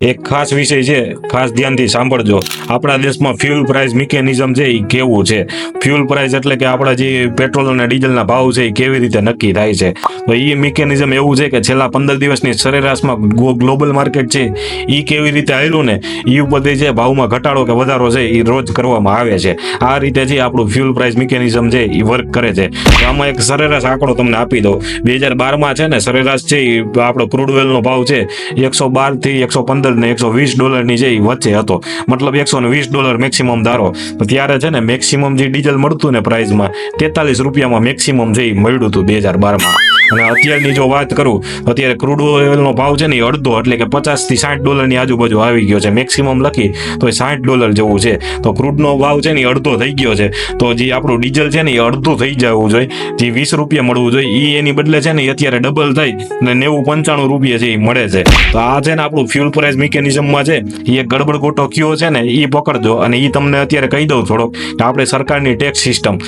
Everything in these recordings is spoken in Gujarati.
એક ખાસ વિષય છે, ખાસ ધ્યાનથી સાંભળજો. આપણા દેશમાં ફ્યુલ પ્રાઇસ મિકેનિઝમ છે એ કેવું છે? ફ્યુલ પ્રાઇસ એટલે કે આપણા જે પેટ્રોલ અને ડીઝલના ભાવ છે એ કેવી રીતે નક્કી થાય છે? તો એ મિકેનિઝમ એવું છે કે છેલ્લા પંદર દિવસની સરેરાશમાં ગ્લોબલ માર્કેટ છે એ કેવી રીતે આવેલું ને એ ઉપરથી જે ભાવમાં ઘટાડો કે વધારો છે એ રોજ કરવામાં આવે છે. આ રીતે જે આપણું ફ્યુલ પ્રાઇસ મિકેનિઝમ છે એ વર્ક કરે છે. તો આમાં એક સરેરાશ આંકડો તમને આપી દો બે હજાર બારમાં છે ને, સરેરાશ છે એ આપણો ક્રૂડ ઓઇલનો ભાવ છે, એકસો બારથી એકસો પંદર ને એકસો વીસ ડોલરની જે વચ્ચે હતો. મતલબ એકસો વીસ ડોલર મેક્સિમમ ધારો. ત્યારે છે ને મેક્સિમમ જે ડીઝલ મળતું ને પ્રાઇસમાં તેતાલીસ રૂપિયામાં મેક્સિમમ જે મળ્યું હતું બે હજાર બારમાં. અને અત્યારની જો વાત કરું, અત્યારે ક્રૂડ ઓઇલનો ભાવ છે ને એ અડધો, એટલે કે પચાસથી સાઠ ડોલરની આજુબાજુ આવી ગયો છે મેક્સિમમ લખી તો એ સાઠ ડોલર જેવું છે. તો ક્રૂડનો ભાવ છે ને એ અડધો થઈ ગયો છે. તો જે આપણું ડીઝલ છે ને એ અડધું થઈ જવું જોઈએ. જે વીસ રૂપિયા મળવું જોઈએ એ એની બદલે છે ને અત્યારે ડબલ થઈ, ને નેવું પંચાણું રૂપિયા છે એ મળે છે. તો આ છે ને આપણું ફ્યુલ પ્રાઇસ મિકેનિઝમમાં છે, એ ગડબડ ગોટો કયો છે ને એ પકડજો અને એ તમને અત્યારે કહી દઉં થોડોક કે આપણે સરકારની ટેક્સ સિસ્ટમ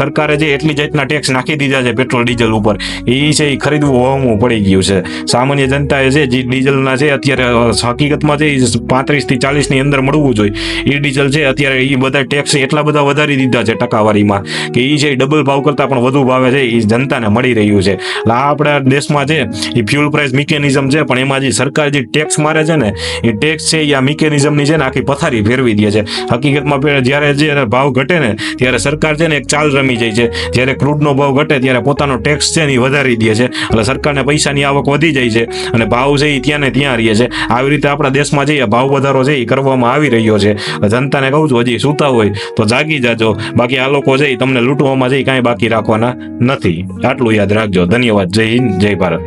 સરકારે જે એટલી જાતના ટેક્સ નાખી દીધા છે પેટ્રોલ ડીઝલ ઉપર એ છે એ ખરીદવું હોવું પડી ગયું છે. સામાન્ય જનતાએ છે જે ડીઝલના છે, અત્યારે હકીકતમાં છે એ પાંત્રીસથી ચાલીસની અંદર મળવું જોઈએ. એ ડીઝલ છે, અત્યારે એ બધા ટેક્સ એટલા બધા વધારી દીધા છે ટકાવારીમાં કે એ છે ડબલ ભાવ કરતાં પણ વધુ ભાવે છે એ જનતાને મળી રહ્યું છે. એટલે આ આપણા દેશમાં છે એ ફ્યુલ પ્રાઇસ મિકેનિઝમ છે, પણ એમાં જે સરકાર જે ટેક્સ મારે છે ને એ ટેક્સ છે યા મિકેનિઝમની છે ને આખી પથારી ફેરવી દે છે. હકીકતમાં જ્યારે જે ભાવ ઘટે ને, ત્યારે સરકાર છે ને એક ચાલ રમી જાય છે. જ્યારે ક્રૂડનો ભાવ ઘટે, ત્યારે પોતાનો ટેક્સ છે ને એ વધારી દે છે. એટલે સરકારને પૈસાની આવક વધી જાય છે અને ભાવ છે એ ત્યાં ને ત્યાં રહે છે. આવી રીતે આપણા દેશમાં જે ભાવ વધારો છે એ કરવામાં આવી રહ્યો છે. જનતાને કહું છું, હજી સૂતા હોય તો જાગી જાજો. બાકી આ લોકો છે એ તમને લૂંટવામાં એ કાંઈ બાકી રાખવાના નથી. આટલું યાદ રાખજો. ધન્યવાદ. જય હિન્દ, જય ભારત.